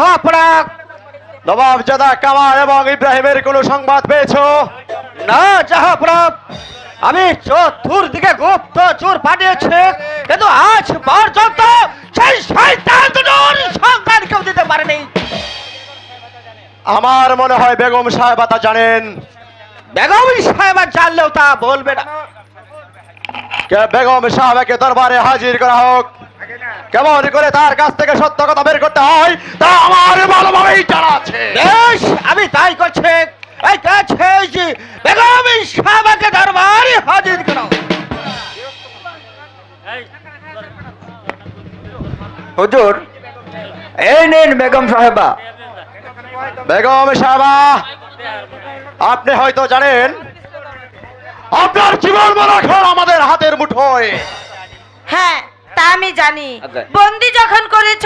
জাহাপরাগ নবাব জাদা কামাল এবং ইব্রাহিমের কোনো সংবাদ পেয়েছ? না জাহাপরাগ আমি চতুর্দিকে গুপ্ত চোর পাঠিয়েছে, কিন্তু আজ পর্যন্ত সেই শয়তান দুটোর সন্ধান কেউ দিতে পারেনি। আমার মনে হয় বেগম সাহেবা তা জানেন। বেগম সাহেব জানলেও তা বলবে না। বেগম সাহেবকে দরবারে হাজির করা হোক? কেমন করে তার কাছ থেকে সত্য কথা বের করতে হয় তা আমার ভালোভাবেই জানা আছে। বেশ আমি তাই করছে। এই কাছে যে বেগম সাহেবকে দরবারে হাজির করো হুজুর এই নিন বেগম সাহেবা। বেগম সাহেবা আপনি হয়তো জানেন আপনার জীবন এখন আমাদের হাতের মুঠোয়। হ্যাঁ তা আমি জানি। আচ্ছা। বন্দি যখন করেছ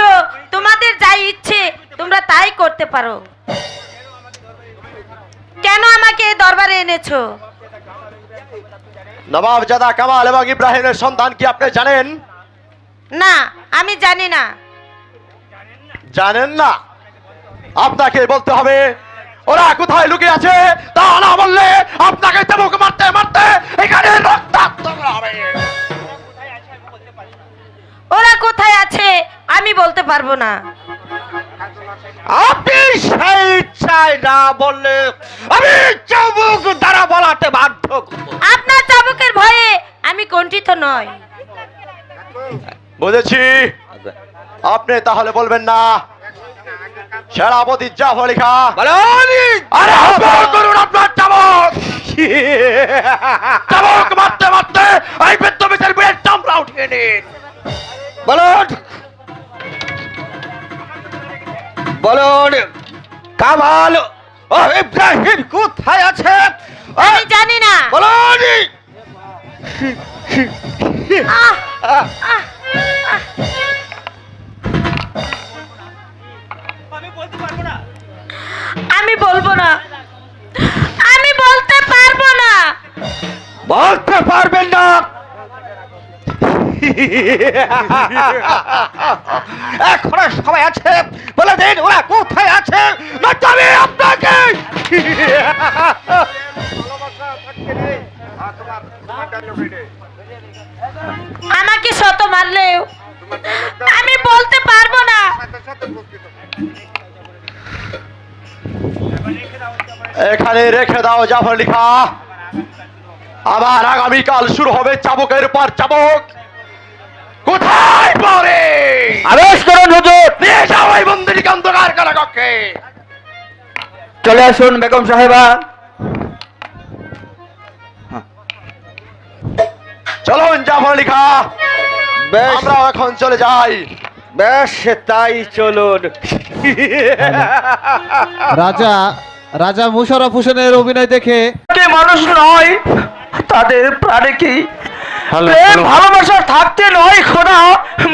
তোমাদের যাই ইচ্ছে তোমরা তাই করতে পারো। কেন আমাকে দরবারে এনেছো? নবাব জাদা কামাল এবং ইব্রাহিমের সন্তান কি আপনি জানেন? না আমি জানি না। জানেন না। আপনাকে বলতে হবে ওরা কোথায় লুকিয়ে আছে তা না বললে আপনাকে চাবুক মারতে মারতে এখানে রক্তাক্ত হবে। ওরা কোথায় আছে আমি বলতে পারব না। আপনি সেই চাই না বললে আমি চাবুক দ্বারা বলাতে বাধ্য আপনার চাবুকের ভয়ে আমি কণ্ঠিত নয় বুঝেছি? আপনি তাহলে বলবেন না। সেনাপতি জাফর লেখা বলনি! আরে করুন আপনার চাবক চাবক মারতে মারতে এই বিদ্যমিতের বিয়ের চামড়া উঠিয়ে নিন। বলুন। বলুন। কামাল ও ইব্রাহিম কোথায় আছে? আমি জানি না। বলুন। আমি বলব না। বলতে পারবেন না। এখনও সবাই আছে। বলে দিন ওরা কোথায় আছে? আমি আপনাকে। আমাকে শত মারলেও আমি বলতে পারব না। এখানে রেখে দাও জাফর লিখা। আবার আগামীকাল শুরু হবে চাবকের পর চাবক। কোথায় পরে? আদেশ করুন হুজুর। নিয়ে যাও এই বন্দিনীকে অন্ধকার করা কক্ষে চলে আসুন বেগম সাহেবা। চলুন জাফর লিখা বেশ। আমরা এখন চলে যাই। বেশ তাই চলুন। রাজা রাজা মুশারফ হোসেনের অভিনয় দেখে। মানুষ নয় তাদের প্রাণে কি? প্রেম ভালোবাসা থাকতে নয় খোদা।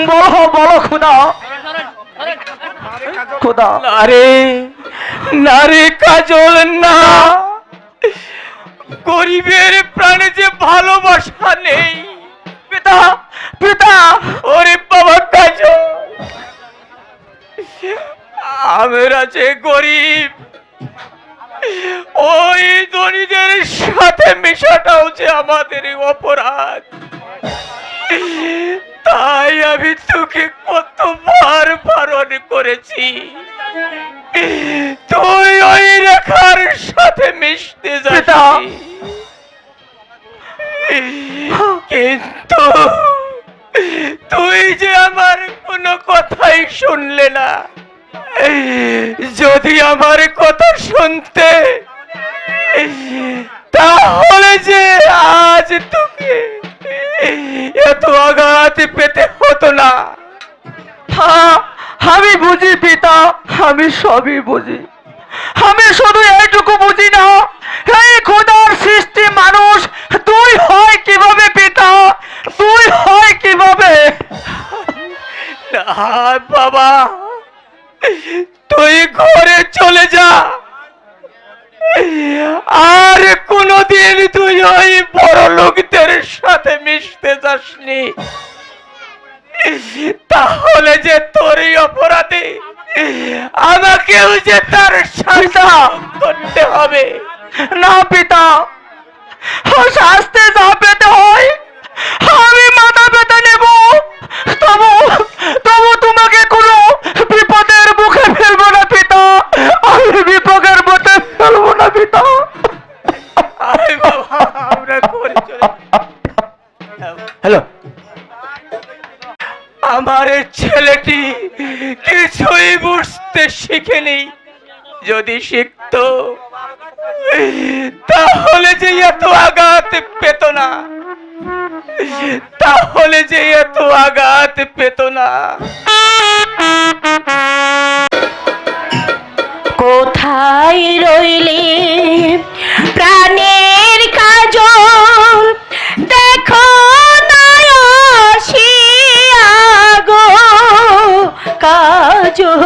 বলো বলো খোদা। খোদা। আরে নারে কাজল না। গরিবের প্রাণে যে ভালোবাসা নেই। পিতা পিতা। ওরে বাবা কাজল। আমরা যে গরিব ধনীদের সাথে মেশাটাও যে আমাদের অপরাধ। তাই আমি তোকে কতবার বারণ করেছি। তুই ওই রেখার সাথে মিশতে যাবি। কিন্তু তুই যে আমার কোনো কথাই শুনলে না যদি আমার কথা শুনতে তাহলে যে আজ তুমি এত আঘাত পেতে হতো না। আমি বুঝি পিতা, আমি সবই বুঝি। আমি শুধু এইটুকু বুঝি না যাসনি তাহলে যে তোরই অপরাধে, আমাকেও যে তার সাজা করতে হবে। না পিতা শাস্তি যা পেতে হয়, আমি মাথা পেতে নেব। তবু তবু তোমাকে কোনো বিপদের মুখে ফেলব না পিতা, আমি বিপদের মুখে ফেলব না পিতা। আরে বাবা, আমরা করে আমার ছেলেটি কিছুই বুঝতে শিখেনি। যদি শিখতো, তাহলে যে এত আঘাত পেত না। তাহলে যে এত আঘাত পেত না। কোথায় রইলে প্রাণের কাজল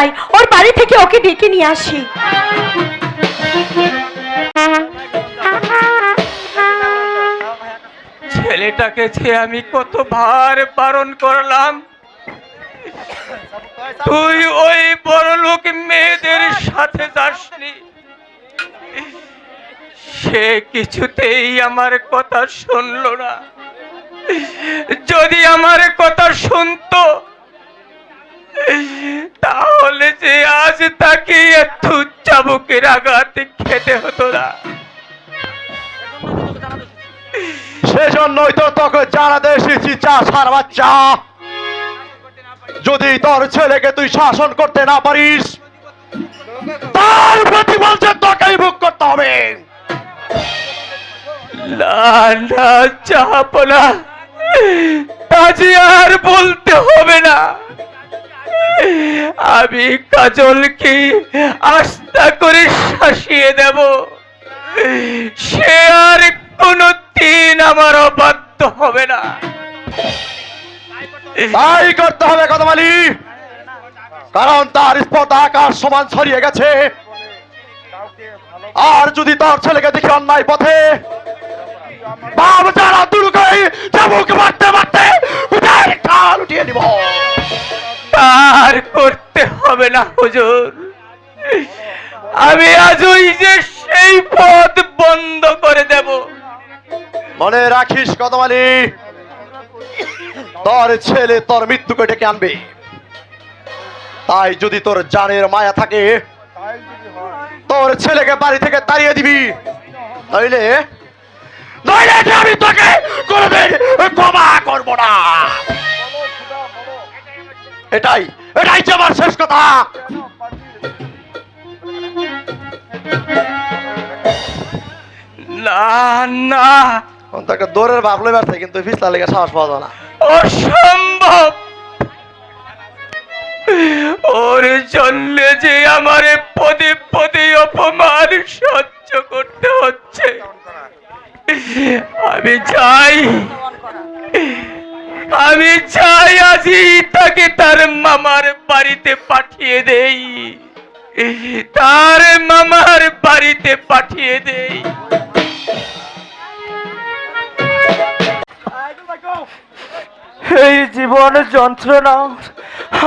যাই, ওর বাড়ি থেকে ওকে ডেকে নিয়ে আসি। ছেলেটাকে যে আমি কত ভার বারণ করলাম, তুই ওই বড় লোক মেয়েদের সাথে যাসনি। সে কিছুতেই আমার কথা শুনলো না। যদি আমার কথা শুনতো যে আজ তাকে এত চাবুকের আঘাত খেতে হতো না। সেজন্যই তো তোকে জানাতে এসেছি চা সার বাচ্চা। যদি তোর ছেলেকে তুই শাসন করতে না পারিস তার প্রতিফল যে তোকেই ভোগ করতে হবে। না না চাপ আর বলতে হবে না। আমি কাজলকে আস্থা করে শাসিয়ে দেব। সে আর কোনো দিন আমার অবাধ্য হবে না। তাই করতে হবে কদমালি। কারণ তার স্পর্ধা আকাশ সমান ছড়িয়ে গেছে। আর যদি তার ছেলেকে দেখি অন্যায় পথে বাপ যারা দুর্গে চাবুক মারতে মারতে উঠায় উঠিয়ে দিব আর করতে হবে না, হুজুর। আমি আজই যে সেই পথ বন্ধ করে দেব। মনে রাখিস কদমালি, তোর ছেলে তোর মৃত্যুকে ডেকে আনবে। তাই যদি তোর জানের মায়া থাকে, তোর ছেলেকে বাড়ি থেকে তাড়িয়ে দিবি। নইলে নইলে আমি তোকে কোনোদিন ক্ষমা করব না। এটাই এটাই যে আমার শেষ কথা। না না। একটা দৌড়ের ভাব লইবার থাকে কিন্তু পিছলা লেগে সাহস পাওয়া যায় না। অসম্ভব। ওর জন্য যে আমার পদে পদে অপমান সহ্য করতে হচ্ছে। আমি চাই আমি চাই আজই তাকে তার মামার বাড়িতে পাঠিয়ে দেই। তার মামার বাড়িতে পাঠিয়ে দেই। এই জীবন যন্ত্রণা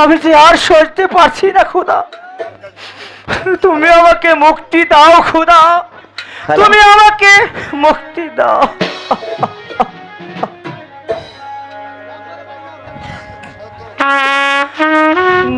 আমি যে আর সইতে পারছি না খুদা। তুমি আমাকে মুক্তি দাও খুদা। তুমি আমাকে মুক্তি দাও।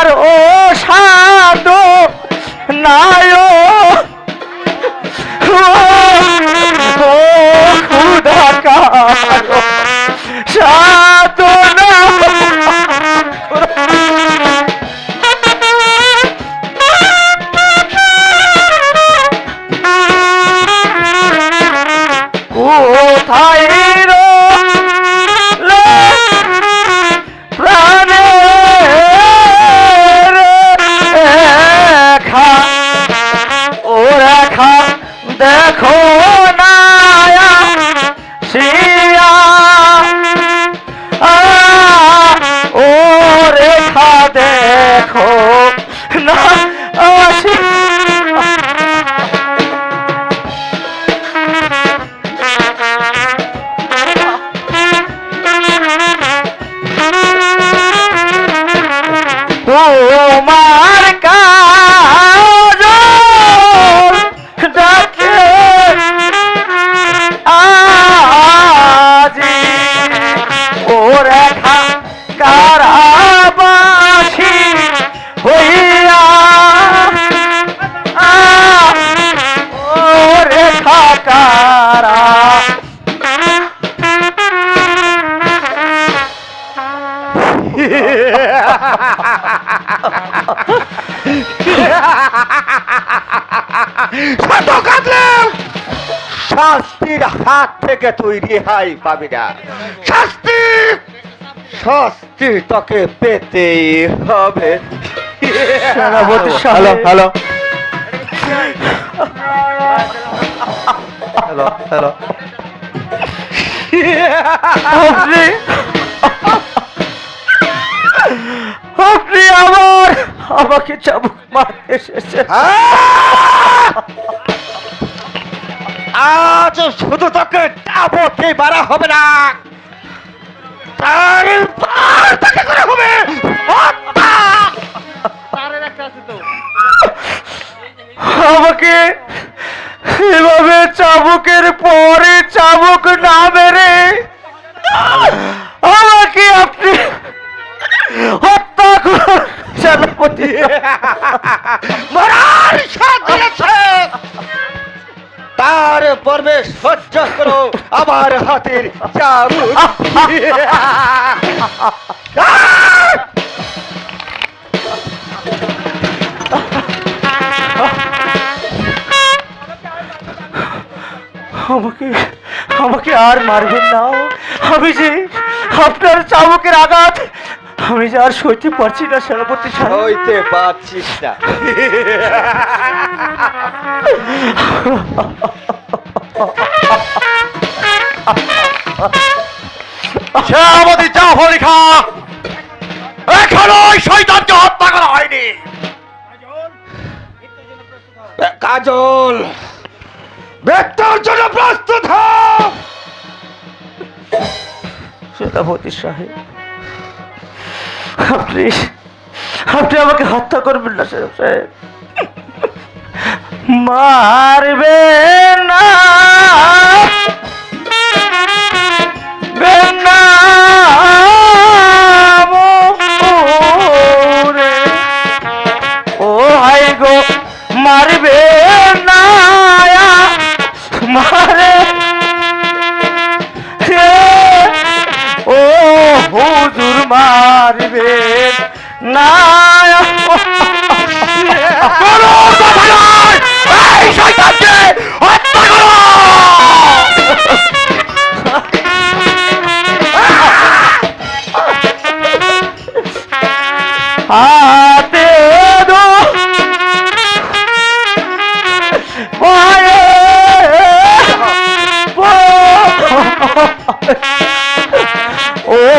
কার ও সাধু নায় শত কাঁদলেও শাস্তির হাত থেকে তুই রেহাই পাবি না শাস্তি! শাস্তি তোকে পেতেই হবে। Hello hello. Hello hello. আপনি আমার। আমাকে চাবুক মারতে এসেছেন আজ শুধু তোকে যাবতে বাড়া হবে না। তারপর তোকে করা হবে। আমাকে এভাবে চাবুকের পরে চাবুক না মেরে আমাকে আপনি সেনাপতি মরার দিয়েছে। পর্বে সহ্য করো আমার হাতের চাবুক আমাকে আমাকে আর মারবেন না। আমি যে আপনার চাবুকের আঘাত আমি যে আর সইতে পারছি না সেনাপতি সাহেব। হইতে পারছিস না। সে আমাদের যা লেখা এখনও ওই শয়তানকে হত্যা করা হয়নি। কাজল। মৃত্যুর জন্য প্রস্তুত হও সেনাপতি সাহেব আপনি আপনি আমাকে হত্যা করবেন না সাহেব সাহেব। মারবে না।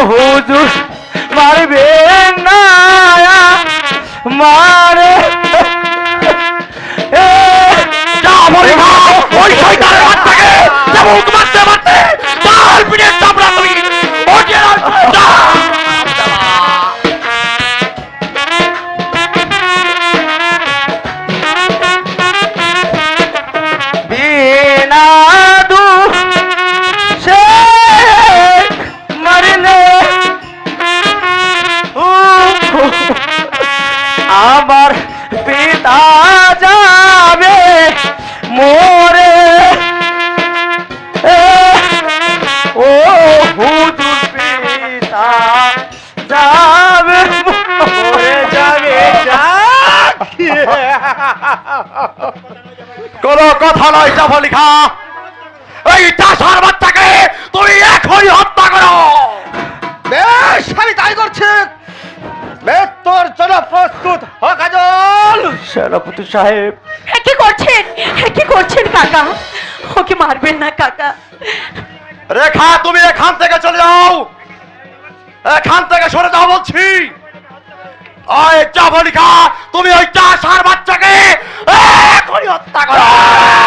হুজুর মারবে না। মারে। ওই শয়তানের বাচ্চাকে যেমন মারতে মারতে কথা নয় যা বলি খা এই চাষার বাচ্চাকে তুমি এখনই হত্যা করো। বেশ আমি তাই করছি। মৃত্যুর জন্য প্রস্তুত হ কাজল। সেনাপতি সাহেব। এ কি করছেন? এ কি করছেন কাকা? ওকে মারবেন না কাকা। রেখা তুমি এখান থেকে চলে যাও। এখান থেকে সরে যাও বলছি। ওই চাবলিকা তুমি ওই চাষার বাচ্চাকে এখনই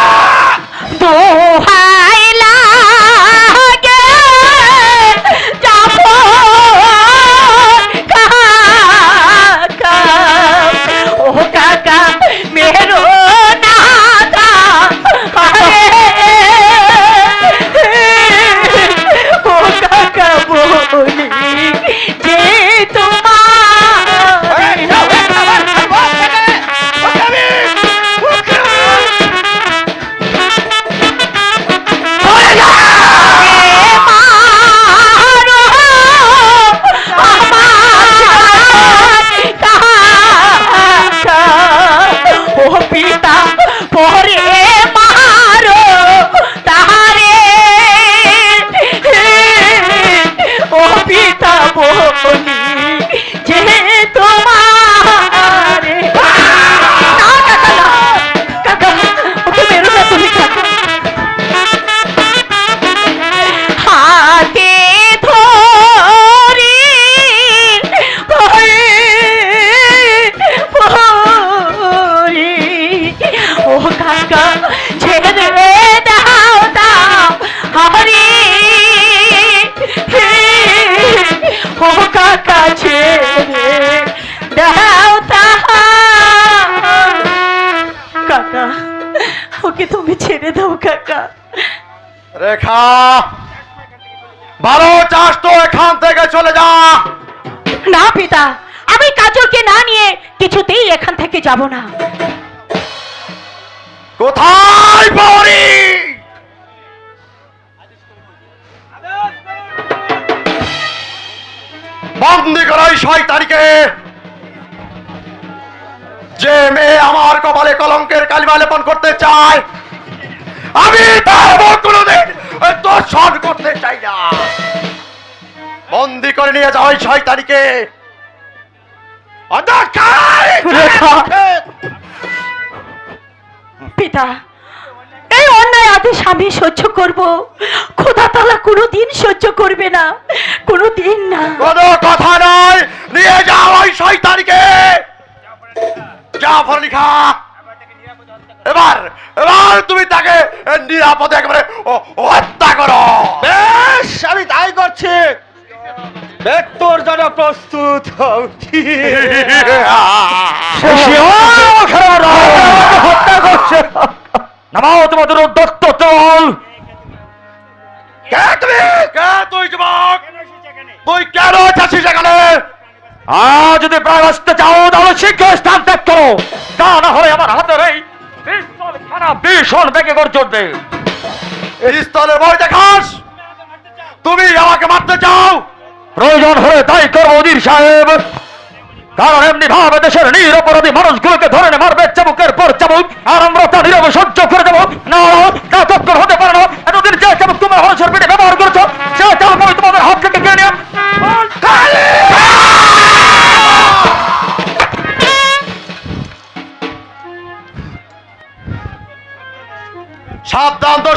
রেখা। ভালো চাষ তো এখান থেকে চলে যা। না পিতা আমি কাজলকে না নিয়ে কিছুতেই এখান থেকে যাব না। কোথায় পড়ি? বন্দি করাই ছয় তারিখে যে মেয়ে আমার কপালে কলঙ্কের কালিমা লেপন করতে চায় আমি তার কোনো দিন দর্শন করতে চাই না। বন্দি করে নিয়ে যাও ওই শয়তানিকে। অন্ধকার! পিতা এই অন্যায় আদেশ আমি সহ্য করব। খোদা তালা কোনোদিন সহ্য করবে না। কোনোদিন না। কোনো কথা নয়। নিয়ে যাও ওই শয়তানিকে। জাফর লিখা। এবার এবার তুমি তাকে নিরাপদে একেবারে হত্যা করো। বেশ আমি তাই করছি। মৃত্যুর জন্য প্রস্তুত। হত্যা করছে। নামাও তোমাদের কে তুমি? কে তুই যুবক? তুই কেন যাচ্ছিস এখানে? আর যদি প্রায় বাঁচতে চাও তাহলে শীঘ্র স্থান ত্যাগ করো। তা না হলে আমার হাতের এই পিস্তল খানা ভীষণ বেগে গর্জবে এই স্থলে ভয় দেখাস। তুমি আমাকে মারতে চাও। প্রয়োজন হলে তাই করব অধীর সাহেব। কারণ এমনি ভাবে দেশের নিরপরাধী মানুষগুলোকে ধরে মারবে চাবুকের পর চাবুক। আর আমরা তা নীরবে সহ্য করে দেবো।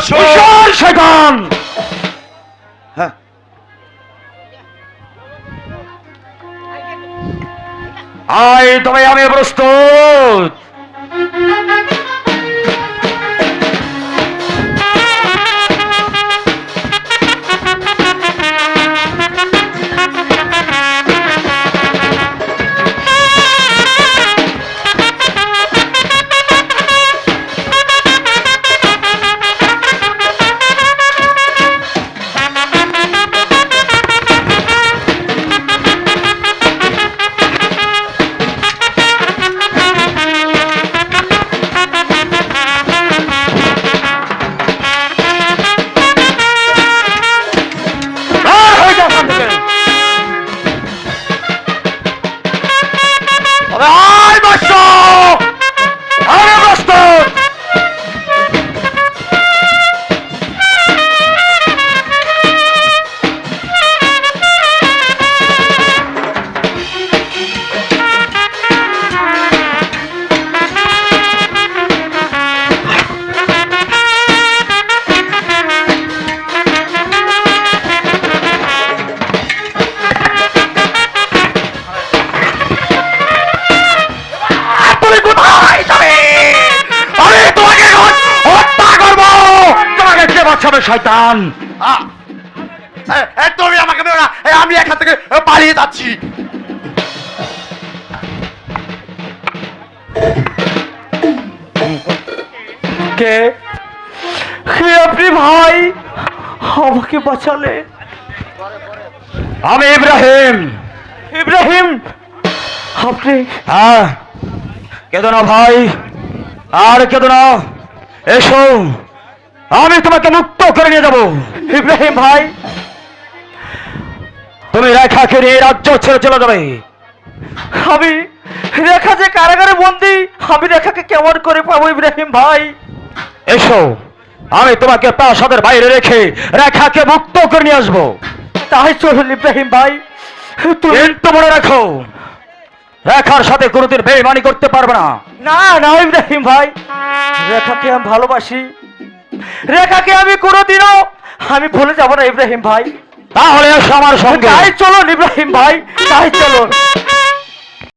দর্শক হ্যাঁ। আয় তবে আমি প্রস্তুত। শয়তান। তুমি আমাকে আমি এখান থেকে পালিয়ে যাচ্ছি। কে? কে আপনি ভাই আমাকে বাঁচালে। আমি ইব্রাহিম। ইব্রাহিম আপনি হ্যাঁ। কেদো না ভাই। আর কেদো না। এসো। আমি তোমাকে মুক্ত করে নিয়ে যাব। ইব্রাহিম ভাই, তুমি রেখাকে নিয়ে রাজ্য ছেড়ে চলে যাবে। আমি রেখা যে কারাগারে বন্দি, আমি রেখাকে কেমন করে পাবো ইব্রাহিম ভাই? এসো, আমি তোমাকে প্রাসাদের বাইরে রেখে রেখাকে মুক্ত করে নিয়ে আসব। তাই চলুন ইব্রাহিম ভাই কিন্তু মনে রাখো, রেখার সাথে কোনোদিন বেইমানি করতে পারবে না। না না ইব্রাহিম ভাই, রেখাকে আমি ভালোবাসি। রেখাকে আমি কোনোদিনও আমি ভুলে যাব না ইব্রাহিম ভাই। তাহলে আমার সঙ্গে। তাই চলুন ইব্রাহিম ভাই তাই চলুন।